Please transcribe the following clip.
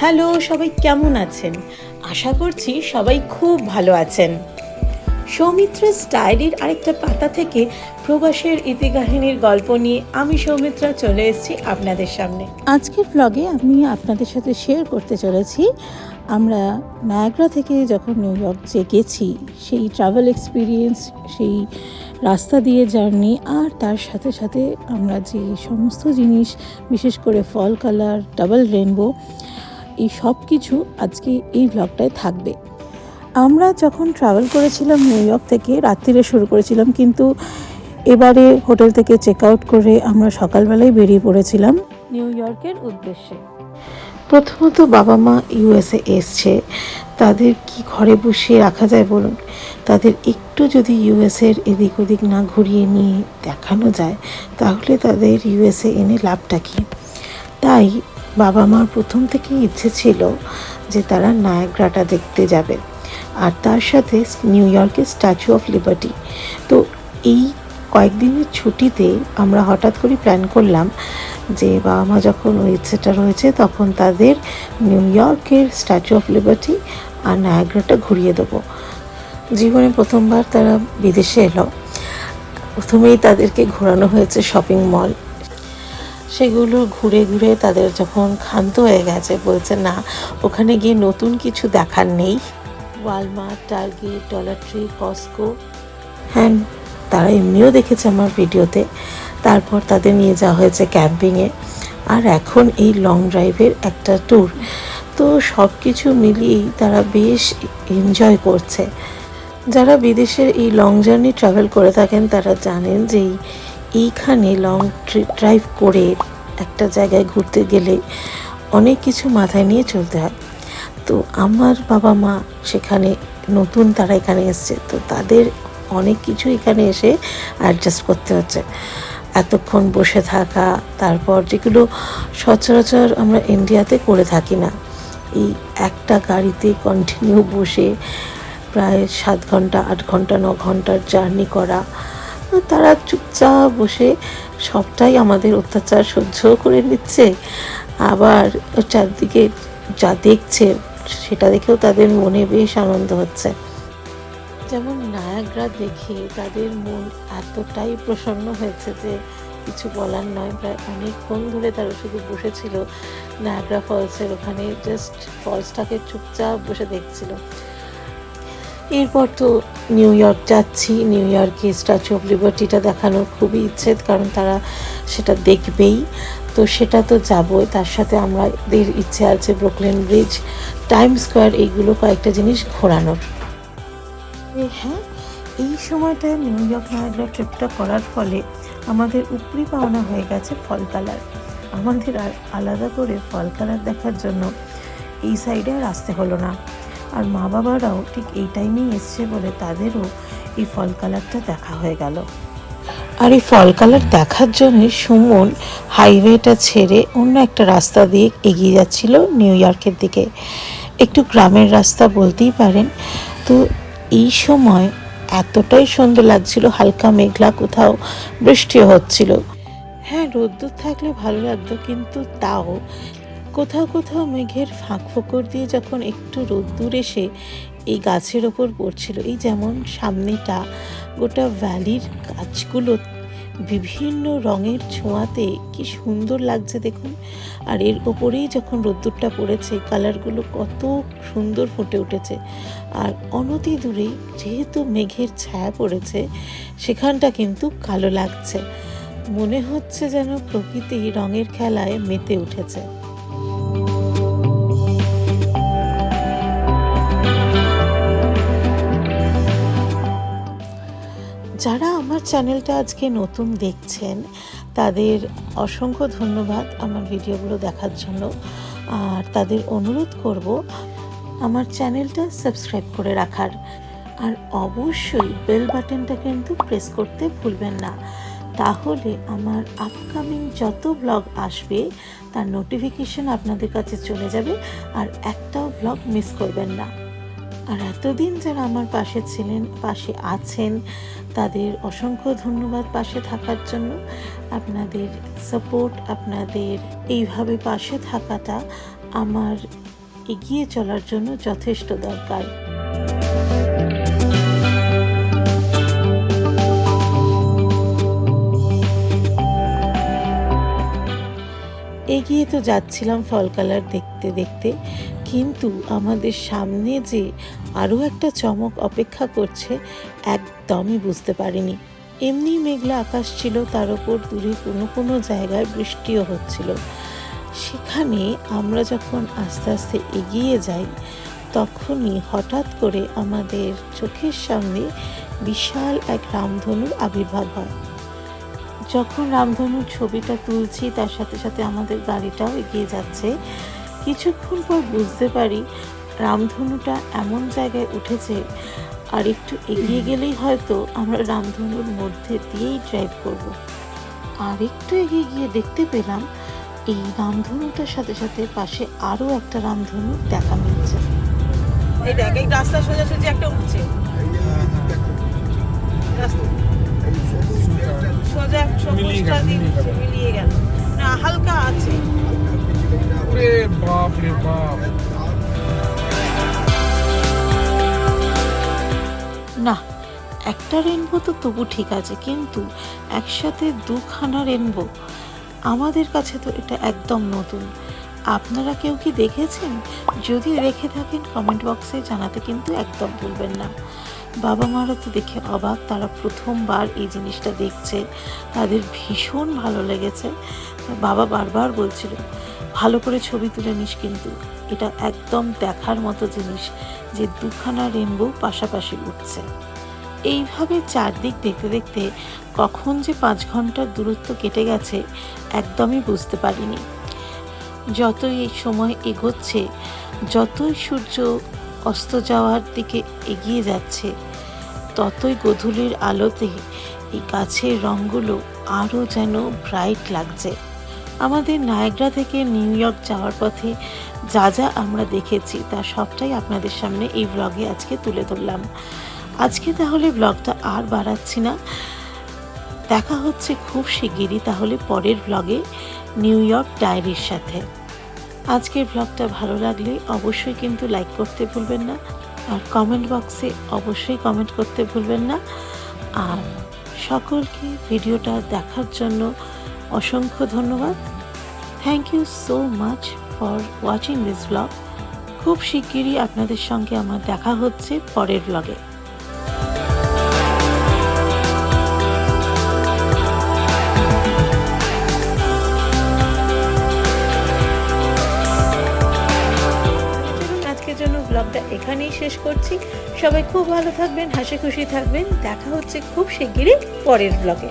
Hello, সবাই কেমন আছেন? আশা করছি সবাই খুব ভালো আছেন। সৌমিত্রা স্টাইলির আরেকটা পাতা থেকে প্রবাসের ইতিকাহিনীর গল্প নিয়ে আমি সৌমিত্রা চলে এসেছি আপনাদের সামনে। আজকের ব্লগে আমি আপনাদের সাথে শেয়ার করতে চলেছি। আমরা নায়াগ্রা থেকে যখন নিউ ইয়র্ক যে গেছি, সেই ট্রাভেল এক্সপিরিয়েন্স সেই রাস্তা দিয়ে জার্নি আর তার সাথে সাথে আমরা যে সমস্ত জিনিস, বিশেষ করে ফল কালার ডাবল রেনবো এই সব কিছু আজকে এই ব্লগটায় থাকবে। আমরা যখন ট্রাভেল করেছিলাম নিউ ইয়র্ক থেকে রাত্রিরে শুরু করেছিলাম কিন্তু এবারে হোটেল থেকে চেক আউট করে আমরা সকালবেলায় বেরিয়ে পড়েছিলাম। নিউ ইয়র্কের উদ্দেশ্যে। প্রথমত বাবা মা ইউএসএ এসছে। তাদের কি ঘরে বসিয়ে রাখা যায় বলুন? তাদের একটু যদি ইউএসএর এদিক ওদিক না ঘুরিয়ে নিয়ে দেখানো যায় তাহলে তাদের ইউএসএ এনে লাভটা কী? তাই বাবা মার প্রথম থেকেই ইচ্ছে ছিল যে তারা নায়াগ্রাটা দেখতে যাবে। আর তার সাথে নিউ ইয়র্কের স্ট্যাচু অফ লিবার্টি। তো এই কয়েকদিনের ছুটিতে আমরা হঠাৎ করে প্ল্যান করলাম যে বাবা মা যখন ওই ইচ্ছেটা রয়েছে তখন তাদের নিউ ইয়র্কের স্ট্যাচু অফ লিবার্টি আর নায়াগ্রাটা ঘুরিয়ে দেবো। জীবনে প্রথমবার তারা বিদেশে এলো। প্রথমেই তাদেরকে ঘোরানো হয়েছে শপিং মল। সেগুলো ঘুরে ঘুরে তাদের যখন ক্ষান্ত হয়ে গেছে, বলছে, না, ওখানে গিয়ে নতুন কিছু দেখার নেই। Walmart Target Dollar Tree Costco হ্যাঁ তারা এমনিও দেখেছে আমার ভিডিওতে। তারপর তাদের নিয়ে যাওয়া হয়েছে ক্যাম্পিংয়ে। আর এখন এই লং ড্রাইভের একটা ট্যুর তো সব কিছু মিলিয়েই তারা বেশ এনজয় করছে। যারা বিদেশের এই লং জার্নি ট্রাভেল করে থাকেন, তারা জানেন যে এই- এইখানে লং ড্রাইভ করে একটা জায়গায় ঘুরতে গেলে অনেক কিছু মাথায় নিয়ে চলতে হয়। তো আমার বাবা মা সেখানে নতুন তারা এখানে এসছে, তো তাদের অনেক কিছু এখানে এসে অ্যাডজাস্ট করতে হচ্ছে। এতক্ষণ বসে থাকা, তারপর যেগুলো সচরাচর আমরা ইন্ডিয়াতে করে থাকি না, এই একটা গাড়িতে কন্টিনিউ বসে প্রায় সাত ঘণ্টা, আট ঘণ্টা, ন ঘণ্টার জার্নি করা তারা চুপচাপ বসে সবটাই আমাদের অত্যাচার সহ্য করে নিচ্ছে। আবার চারদিকে যা দেখছে, সেটা দেখেও তাদের মনে বেশ আনন্দ হচ্ছে। যেমন নায়াগ্রা দেখে তাদের মন এতটাই প্রসন্ন হয়েছে যে কিছু বলার নয়। প্রায় অনেকক্ষণ ধরে তারা শুধু বসেছিল। নায়াগ্রা ফলসের ওখানে জাস্ট ফলসটাকে চুপচাপ বসে দেখছিল। এরপর তো নিউ ইয়র্ক যাচ্ছি। নিউ ইয়র্কে স্ট্যাচু অফ লিবার্টিটা দেখানোর খুবই ইচ্ছে, কারণ তারা সেটা দেখবেই। তো সেটা তো যাবই। তার সাথে আমাদের ইচ্ছে আছে ব্রুকলেন ব্রিজ টাইম স্কোয়ার এইগুলো কয়েকটা জিনিস ঘোরানোর। হ্যাঁ এই সময়টায় নিউ ইয়র্ক নায়াগ্রা ট্রিপটা করার ফলে আমাদের উপরি পাওনা হয়ে গেছে ফল কালার। আমাদের আর আলাদা করে ফল কালার দেখার জন্য এই সাইডে আর আসতে হলো না। আর মা বাবারাও ঠিক এই টাইমেই এসছে বলে তাদেরও এই ফল কালারটা দেখা হয়ে গেল। আর এই ফল কালার দেখার জন্য সুমন হাইওয়েটা ছেড়ে অন্য একটা রাস্তা দিয়ে এগিয়ে যাচ্ছিল নিউ ইয়র্কের দিকে। একটু গ্রামের রাস্তা বলতেই পারেন। তো এই সময় এতটাই সুন্দর লাগছিল, হালকা মেঘলা কোথাও বৃষ্টিও হচ্ছিল। হ্যাঁ রোদ্দুর থাকলে ভালো লাগতো, কিন্তু তাও কোথাও কোথাও মেঘের ফাঁক ফোকর দিয়ে যখন একটু রোদ্দুর এসে এই গাছের ওপর পড়ছিল, এই যেমন সামনেটা গোটা ভ্যালির গাছগুলো বিভিন্ন রঙের ছোঁয়াতে কি সুন্দর লাগছে দেখুন। আর এর ওপরেই যখন রোদ্দুরটা পড়েছে, কালারগুলো কত সুন্দর ফুটে উঠেছে। আর অনতি দূরেই যেহেতু মেঘের ছায়া পড়েছে, সেখানটা কিন্তু কালো লাগছে। মনে হচ্ছে যেন প্রকৃতি রঙের খেলায় মেতে উঠেছে। যারা আমার চ্যানেলটা আজকে নতুন দেখছেন, তাদের অসংখ্য ধন্যবাদ আমার ভিডিওগুলো দেখার জন্য। আর তাদের অনুরোধ করব আমার চ্যানেলটা সাবস্ক্রাইব করে রাখার। আর অবশ্যই বেল বাটনটা কিন্তু প্রেস করতে ভুলবেন না। তাহলে আমার আপকামিং যত ব্লগ আসবে, তার নোটিফিকেশন আপনাদের কাছে চলে যাবে। আর একটাও ব্লগ মিস করবেন না। আর এতদিন যারা আমার পাশে ছিলেন, পাশে আছেন, তাদের অসংখ্য ধন্যবাদ পাশে থাকার জন্য। আপনাদের সাপোর্ট আপনাদের এইভাবে পাশে থাকাটা আমার এগিয়ে চলার জন্য যথেষ্ট দরকার। এগিয়ে তো যাচ্ছিলাম ফল কালার দেখতে দেখতে। কিন্তু আমাদের সামনে যে আরও একটা চমক অপেক্ষা করছে, একদমই বুঝতে পারিনি। এমনি মেঘলা আকাশ ছিল, তার ওপর দূরে কোনো কোনো জায়গায় বৃষ্টিও হচ্ছিল। সেখানে আমরা যখন আস্তে আস্তে এগিয়ে যাই, তখনই হঠাৎ করে আমাদের চোখের সামনে বিশাল এক রামধনুর আবির্ভাব হয়। যখন রামধনুর ছবিটা তুলছি, তার সাথে সাথে আমাদের গাড়িটাও এগিয়ে যাচ্ছে। কিছুক্ষণ পর বুঝতে পারি রামধনুটা এমন জায়গায় উঠেছে আর একটু এগিয়ে গেলেই হয়তো আমরা রামধনুর মধ্যে দিয়েই ড্রাইভ করব। আর একটু এগিয়ে গিয়ে দেখতে পেলাম এই রামধনুটার সাথে সাথে পাশে আরও একটা রামধনু দেখা মিলছে। এই দেখ এই রাস্তা সোজাসুজি একটা উঠছে। সোজা সবুজটা মিলিয়ে গেল। না হালকা আছে। না, একটা রেনবো তো তবু ঠিক আছে, কিন্তু একসাথে দুখানা রেনবো আমাদের কাছে তো এটা একদম নতুন। আপনারা কেউ কি দেখেছেন? যদি দেখে থাকেন কমেন্ট বক্সে জানাতে কিন্তু একদম ভুলবেন না। বাবা মারা তো দেখে অবাক, তারা প্রথমবার এই জিনিসটা দেখছে। তাদের ভীষণ ভালো লেগেছে। বাবা বারবার বলছিল ভালো করে ছবি তুলে নিস কিন্তু। এটা একদম দেখার মতো জিনিস যে দুখানা রেনবো পাশাপাশি উঠছে। এইভাবে চারদিক দেখতে দেখতে কখন যে পাঁচ ঘণ্টার দূরত্ব কেটে গেছে একদমই বুঝতে পারিনি। যতই এই সময় এগোচ্ছে, যতই সূর্য অস্ত যাওয়ার দিকে এগিয়ে যাচ্ছে, ততই গধূলির আলোতে এই গাছের রঙগুলো আরও যেন ব্রাইট লাগছে। আমাদের নায়গ্রা থেকে নিউ ইয়র্ক যাওয়ার পথে যা যা আমরা দেখেছি, তা সবটাই আপনাদের সামনে এই ব্লগে আজকে তুলে ধরলাম। আজকে তাহলে ব্লগটা আর বাড়াচ্ছি না। দেখা হচ্ছে খুব শিগগিরই তাহলে পরের ব্লগে নিউ ইয়র্ক ডায়েরির সাথে। আজকের ব্লগটা ভালো লাগলে অবশ্যই কিন্তু লাইক করতে ভুলবেন না আর কমেন্ট বক্সে অবশ্যই কমেন্ট করতে ভুলবেন না। আর সকলকে ভিডিওটা দেখার জন্য অসংখ্য ধন্যবাদ। Thank you so much for watching this blog খুব শিগগিরই আপনাদের সঙ্গে আমার দেখা হচ্ছে পরের ব্লগে ব্লগটা এখানেই শেষ করছি। সবাই খুব ভালো থাকবেন হাসি খুশি থাকবেন। দেখা হচ্ছে খুব শিগগিরই পরের ব্লগে